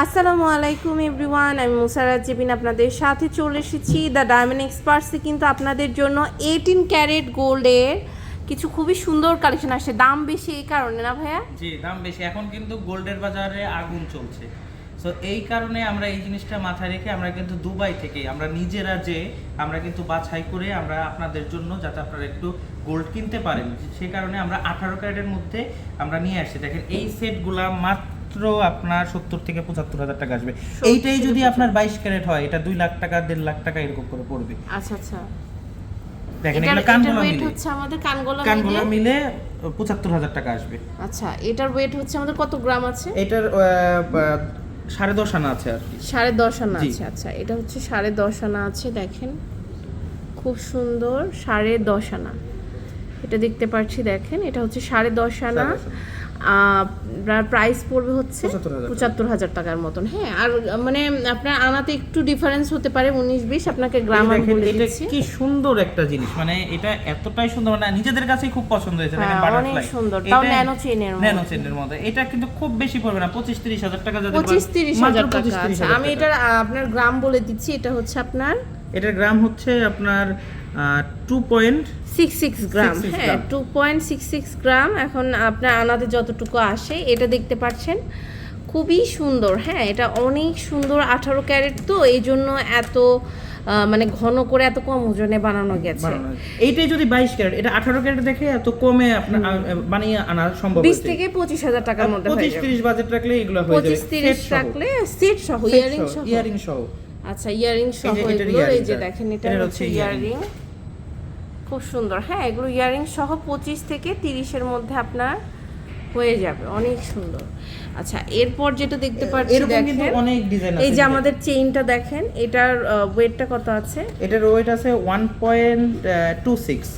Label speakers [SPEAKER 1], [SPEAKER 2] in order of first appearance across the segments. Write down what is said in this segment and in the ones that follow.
[SPEAKER 1] আসসালামু আলাইকুম এভরিওয়ান, আমি মুসারাত জেবিন আপনাদের সাথে চলে এসেছি। দ্য ডায়মন্ড এক্সপার্টসে কিন্তু আপনাদের জন্য এইটিন ক্যারেট গোল্ডের কিছু খুবই সুন্দর কালেকশন আসছে। দাম বেশি এই কারণে না ভাইয়া?
[SPEAKER 2] জি, দাম বেশি। এখন কিন্তু গোল্ডের বাজারে আগুন চলছে। সো এই কারণে আমরা এই জিনিসটা মাথায় রেখে আমরা কিন্তু দুবাই থেকে, আমরা নিজেরা যে, আমরা কিন্তু বাছাই করে আমরা আপনাদের জন্য যাতে আপনারা একটু গোল্ড কিনতে পারেন। সে কারণে আমরা আঠারো ক্যারেটের মধ্যে আমরা নিয়ে আসছি দেখেন, এই সেটগুলা মাত্র আপনার সত্তর থেকে পঁচাত্তর হাজার টাকা আসবে। এইটাই যদি আপনার বাইশ ক্যারেট হয় এটা দুই লাখ টাকা দেড় লাখ টাকা এরকম করে পড়বে।
[SPEAKER 1] আচ্ছা আচ্ছা।
[SPEAKER 2] দেখেন এগুলো
[SPEAKER 1] এটার
[SPEAKER 2] মিলে।
[SPEAKER 1] হচ্ছে আমাদের কানগোলা
[SPEAKER 2] কানগুলো মিলে? পঁচাত্তর হাজার টাকা আসবে।
[SPEAKER 1] আচ্ছা এটার ওয়েট হচ্ছে আমাদের কত গ্রাম আছে?
[SPEAKER 2] এটার সাড়ে দশ আনা আছে আর কি।
[SPEAKER 1] সাড়ে দশ আনা আছে আচ্ছা এটা হচ্ছে সাড়ে দশ আনা আছে দেখেন। খুব সুন্দর সাড়ে দশ আনা। এটা দেখতে পাচ্ছি দেখেন এটা হচ্ছে সাড়ে দশ আনা।
[SPEAKER 2] আনা।
[SPEAKER 1] প্রাইস পড়বে হচ্ছে পঁচাত্তর হাজার টাকার মতন। হ্যাঁ আর মানে আপনার আনাতে একটু ডিফারেন্স হতে পারে উনিশ বিশ আপনাকে গ্রাম
[SPEAKER 2] এটা কি সুন্দর একটা জিনিস মানে এটা এতটাই সুন্দর মানে নিজেদের কাছেই খুব পছন্দ হয়েছে
[SPEAKER 1] হ্যাঁ, অনেক সুন্দর। তাও ন্যানো মধ্যে।
[SPEAKER 2] ন্যানো চেইনের মধ্যে। এটা কিন্তু খুব বেশি পড়বে না পঁচিশ তিরিশ হাজার টাকা
[SPEAKER 1] পঁচিশ তিরিশ হাজার টাকা
[SPEAKER 2] 25-30
[SPEAKER 1] আচ্ছা আমি এটা আপনার গ্রাম বলে দিচ্ছি এটা হচ্ছে আপনার
[SPEAKER 2] এটার গ্রাম হচ্ছে আপনার two point
[SPEAKER 1] six six gram হ্যাঁ two point six six gram. এখন আপনার আনাতে যতটুকু আসে এটা দেখতে পাচ্ছেন। খুবই সুন্দর হ্যাঁ এটা অনেক সুন্দর আঠারো ক্যারেট তো এই জন্য এত মানে ঘন করে এত কম ওজনে বানানো গেছে।
[SPEAKER 2] এইটাই যদি বাইশ ক্যারেট এটা আঠারো ক্যারেট দেখে এত কমে আপনার বানিয়ে আনা সম্ভব
[SPEAKER 1] বিশ থেকে পঁচিশ হাজার টাকার মধ্যে
[SPEAKER 2] পঁচিশ তিরিশ বাজেট রাখলে এগুলো
[SPEAKER 1] পঁচিশ তিরিশ রাখলে সেট সহ ইয়ারিং
[SPEAKER 2] সহ, earring সহ।
[SPEAKER 1] আচ্ছা ইয়ারিং সহ এগুলো এই যে দেখেন এটা হচ্ছে ইয়ারিং খুব সুন্দর। হ্যাঁ এগুলো ইয়ারিং সহ পঁচিশ থেকে তিরিশের মধ্যে আপনার হয়ে যাবে। অনেক সুন্দর। আচ্ছা এরপর যেটা দেখতে পাচ্ছি দেখেন
[SPEAKER 2] অনেক ডিজাইন
[SPEAKER 1] এই যে আমাদের চেইনটা দেখেন এটার ওয়েটটা কত আছে?
[SPEAKER 2] এটার ওয়েট আছে one point two six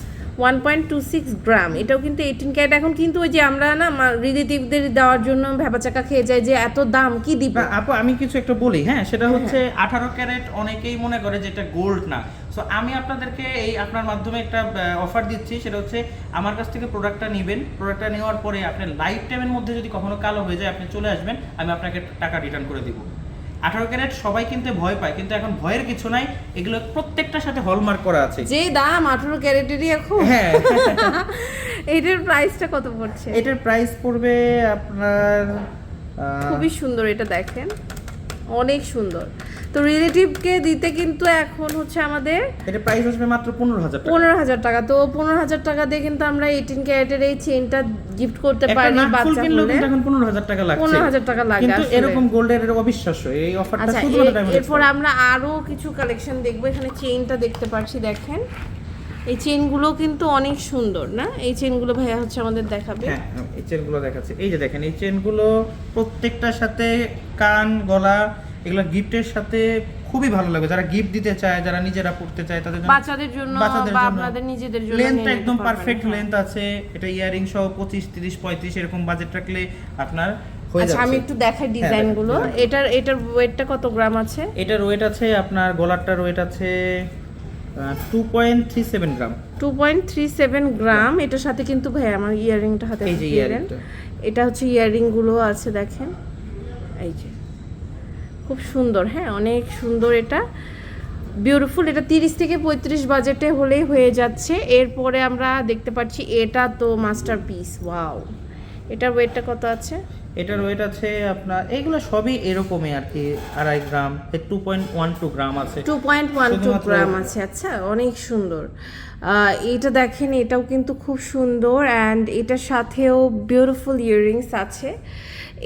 [SPEAKER 1] one point two six gram. এটাও কিন্তু এইটিন ক্যারেট। এখন কিন্তু ওই যে আমরা না রিলেটিভদের দেওয়ার জন্য ভেবাচাকা খেয়ে যাই যে এত দাম কি দিব?
[SPEAKER 2] আপু আমি কিছু একটা বলি হ্যাঁ? সেটা হচ্ছে আঠারো ক্যারেট অনেকেই মনে করে যে এটা গোল্ড না। সো আমি আপনাদেরকে এই আপনার মাধ্যমে একটা অফার দিচ্ছি সেটা হচ্ছে আমার কাছ থেকে প্রোডাক্টটা নেবেন। প্রোডাক্টটা নেওয়ার পরে আপনার লাইফ টাইমের মধ্যে যদি কখনো কালো হয়ে যায় আপনি চলে আসবেন আমি আপনাকে টাকা রিটার্ন করে দিব। আঠারো ক্যারেট সবাই কিনতে ভয় পায় কিন্তু এখন ভয়ের কিছু নাই এগুলো প্রত্যেকটার সাথে হলমার্ক করা আছে।
[SPEAKER 1] যে দাম আঠারো ক্যারেটেরই এখন।
[SPEAKER 2] হ্যাঁ।
[SPEAKER 1] এটার প্রাইসটা কত পড়ছে?
[SPEAKER 2] এটার প্রাইস পড়বে আপনার
[SPEAKER 1] খুবই সুন্দর এটা দেখেন অনেক সুন্দর। তো রিলেটিভকে দিতে কিন্তু এখন হচ্ছে আমাদের
[SPEAKER 2] এটার প্রাইস আসবে মাত্র পনেরো হাজার টাকা।
[SPEAKER 1] পনেরো হাজার টাকা। তো পনেরো হাজার টাকা দিয়ে কিন্তু আমরা এইটিন ক্যারেটের এই চেনটা গিফট করতে পারি বাচ্চা
[SPEAKER 2] এখন পনেরো হাজার টাকা লাগছে।
[SPEAKER 1] পনেরো হাজার টাকা লাগে
[SPEAKER 2] কিন্তু এরকম গোল্ডের এর অবিশ্বাস্য। এই অফারটা
[SPEAKER 1] আচ্ছা
[SPEAKER 2] শুধুমাত্র
[SPEAKER 1] এরপর আমরা আরও কিছু কালেকশন দেখব। এখানে চেইনটা দেখতে পাচ্ছি দেখেন। এই চেনগুলো কিন্তু অনেক সুন্দর না? এই চেনগুলো ভাইয়া হচ্ছে আমাদের দেখাবে।
[SPEAKER 2] হ্যাঁ হ্যাঁ, এই চেনগুলো দেখাচ্ছে। এই যে দেখেন এই চেনগুলো প্রত্যেকটার সাথে কান গলা এগুলো গিফটের সাথে খুবই ভালো লাগে। যারা গিফট দিতে চায় যারা নিজেরা পড়তে চায় তাদের জন্য
[SPEAKER 1] বাচ্চাদের জন্য বা আপনাদের নিজেদের জন্য
[SPEAKER 2] লেন্থ একদম পারফেক্ট
[SPEAKER 1] হ্যাঁ।
[SPEAKER 2] লেন্থ আছে। এটা ইয়ারিং সহ পঁচিশ তিরিশ পঁয়ত্রিশ এরকম বাজেট রাখলে আপনার হয়ে
[SPEAKER 1] আচ্ছা আমি একটু দেখাই
[SPEAKER 2] হ্যাঁ, ডিজাইনগুলো।
[SPEAKER 1] এটার এটার ওয়েটটা কত গ্রাম আছে?
[SPEAKER 2] এটার ওয়েট আছে আপনার গলারটার ওয়েট আছে two point three seven gram.
[SPEAKER 1] Two point three seven gram. এটার সাথে কিন্তু ভাই আমার ইয়ারিংটা হাতে
[SPEAKER 2] এই যে earringটা।
[SPEAKER 1] এটা হচ্ছে ইয়ারিংগুলো আছে দেখেন। এই যে খুব সুন্দর হ্যাঁ অনেক সুন্দর এটা। বিউটিফুল এটা তিরিশ থেকে পঁয়ত্রিশ বাজেটে হলেই হয়ে যাচ্ছে। এরপরে আমরা দেখতে পাচ্ছি এটা তো মাস্টার পিস ওয়াও এটার ওয়েটটা কত আছে?
[SPEAKER 2] এটার ওয়েট আছে আপনার এগুলো সবই এরকমই আর কি আড়াই gram two point one two gram আছে।
[SPEAKER 1] Two point one two gram আছে আচ্ছা অনেক সুন্দর। এটা দেখেন এটাও কিন্তু খুব সুন্দর অ্যান্ড এটার সাথেও বিউটিফুল ইয়ারিংস আছে।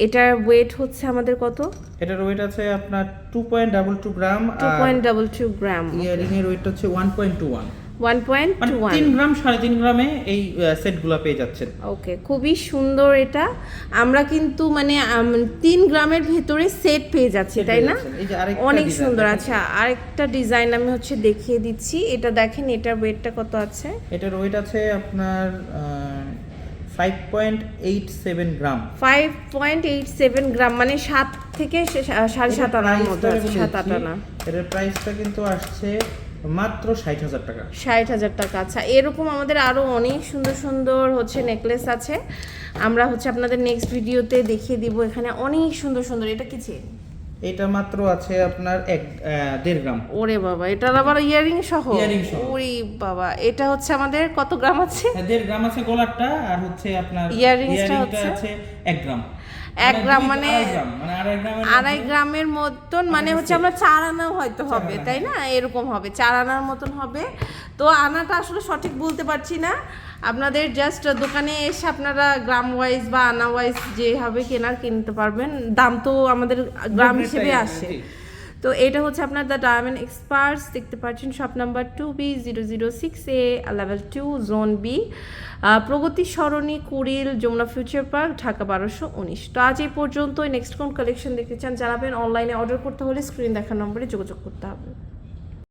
[SPEAKER 1] এটার ওয়েট হচ্ছে আমাদের কত?
[SPEAKER 2] এটার ওয়েট আছে আপনার two point double two gram
[SPEAKER 1] two point double two gram
[SPEAKER 2] earring এর ওয়েট হচ্ছে one point two one
[SPEAKER 1] one point two one
[SPEAKER 2] তিন গ্রাম সাড়ে তিন গ্রামে এই সেটগুলো পেয়ে যাচ্ছেন।
[SPEAKER 1] ওকে খুবই সুন্দর এটা। আমরা কিন্তু মানে তিন গ্রামের ভেতরে সেট পেয়ে যাচ্ছি তাই না? অনেক সুন্দর। আচ্ছা আরেকটা ডিজাইন আমি হচ্ছে দেখিয়ে দিচ্ছি। এটা দেখেন এটার ওয়েটটা কত আছে?
[SPEAKER 2] এটার ওয়েট আছে আপনার five point eight seven gram
[SPEAKER 1] five point eight seven gram মানে সাত থেকে সা- সাড়ে সাত আনার মধ্যে আছে সাত আট আনা।
[SPEAKER 2] এটার প্রাইসটা কিন্তু আসছে মাত্র ষাট হাজার টাকা।
[SPEAKER 1] ষাট হাজার টাকা আচ্ছা এরকম আমাদের আরও অনেক সুন্দর সুন্দর হচ্ছে নেকলেস আছে। আমরা হচ্ছে আপনাদের নেক্সট ভিডিওতে দেখিয়ে দিব এখানে অনেক সুন্দর সুন্দর এটা কি চেন
[SPEAKER 2] এটা মাত্র আছে আপনার এক দেড় গ্রাম।
[SPEAKER 1] ওরে বাবা এটার আবার ইয়ারিং সহ। ওরে বাবা এটা হচ্ছে আমাদের কত গ্রাম আছে?
[SPEAKER 2] হ্যাঁ, দেড় গ্রাম আছে গলারটা আর হচ্ছে আপনার
[SPEAKER 1] Earrings টা হচ্ছে?
[SPEAKER 2] এক গ্রাম।
[SPEAKER 1] এক
[SPEAKER 2] মানে
[SPEAKER 1] গ্রাম মানে-
[SPEAKER 2] আড়াই গ্রাম মানে আড়াই গ্রামের
[SPEAKER 1] মতন মানে হচ্ছে আমরা চার আনাও হয়তো হবে তাই না? এরকম হবে চার আনার মতন হবে। তো আনাটা আসলে সঠিক বলতে পারছি না। আপনাদের জাস্ট দোকানে এসে আপনারা গ্রাম ওয়াইজ বা আনা ওয়াইজ যেভাবে কেনার কিনতে পারবেন দাম তো আমাদের গ্রাম হিসেবে আসে। তো এটা হচ্ছে আপনার দ্য ডায়মন্ড এক্সপার্টস দেখতে পাচ্ছেন shop number two B zero zero six A level two zone B Pragati Sarani Kuril Jamuna future park Dhaka বারোশো উনিশ। তো আজ এই পর্যন্ত নেক্সট কোন কালেকশন দেখতে চান জানাবেন। অনলাইনে অর্ডার করতে হলে স্ক্রিন দেখার নম্বরে যোগাযোগ করতে হবে।